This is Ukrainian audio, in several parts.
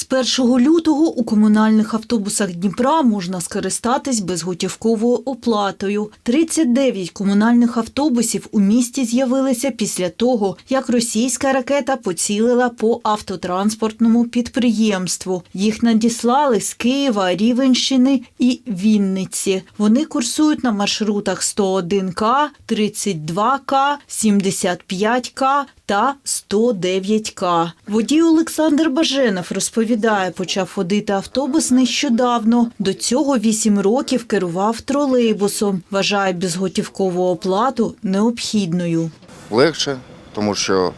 З 1 лютого у комунальних автобусах Дніпра можна скористатись безготівковою оплатою. 39 комунальних автобусів у місті з'явилися після того, як російська ракета поцілила по автотранспортному підприємству. Їх надіслали з Києва, Рівенщини і Вінниці. Вони курсують на маршрутах 101К, 32К, 75К та 109К. Водій Олександр Баженов розповідає, почав водити автобус нещодавно. До цього 8 років керував тролейбусом. Вважає безготівкову оплату необхідною. легше, тому що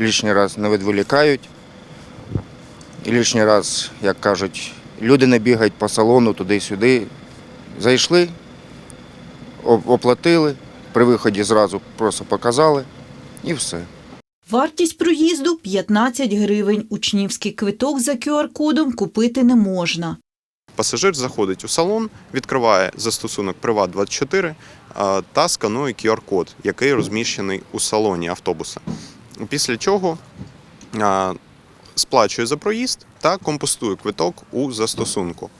лишній раз не відволікають. І лишній раз, як кажуть, люди не бігають по салону туди-сюди. Зайшли, оплатили, при виході зразу просто показали і все. Вартість проїзду 15 гривень. Учнівський квиток за QR-кодом купити не можна. Пасажир заходить у салон, відкриває застосунок Приват24 та сканує QR-код, який розміщений у салоні автобуса. Після чого сплачує за проїзд та компостує квиток у застосунку.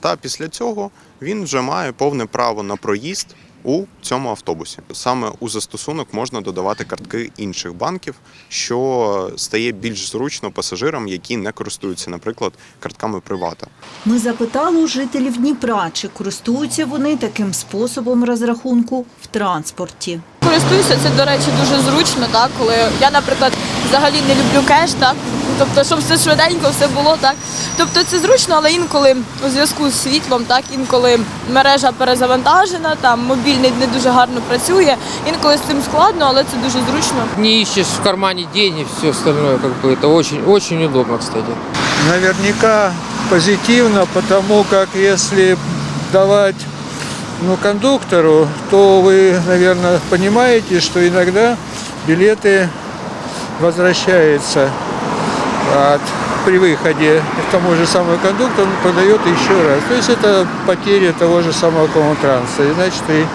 Та після цього він вже має повне право на проїзд у цьому автобусі. Саме у застосунок можна додавати картки інших банків, що стає більш зручно пасажирам, які не користуються, наприклад, картками привата. Ми запитали у жителів Дніпра, чи користуються вони таким способом розрахунку в транспорті. Користуюся, це, до речі, дуже зручно, так, коли я, наприклад, взагалі не люблю кеш, так, тобто, щоб все швиденько все було, так. Тобто це зручно, але інколи у зв'язку з світлом, так, інколи мережа перезавантажена, там мобільний не дуже гарно працює, інколи з цим складно, але це дуже зручно. не ищешь в кармане денег, все остальное, как бы это очень, очень удобно, кстати. Наверняка позитивно, потому как если давать ну, кондуктору, то вы, наверное, понимаете, что иногда билеты возвращаются от, при выходе к тому же самому кондуктору, он продает еще раз. То есть это потеря того же самого коммутранса, и значит и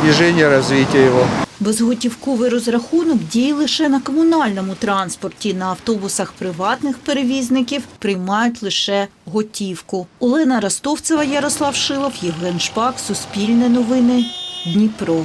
снижение развития его. Безготівковий розрахунок діє лише на комунальному транспорті. На автобусах приватних перевізників приймають лише готівку. Олена Ростовцева, Ярослав Шилов, Євген Шпак, Суспільне новини, Дніпро.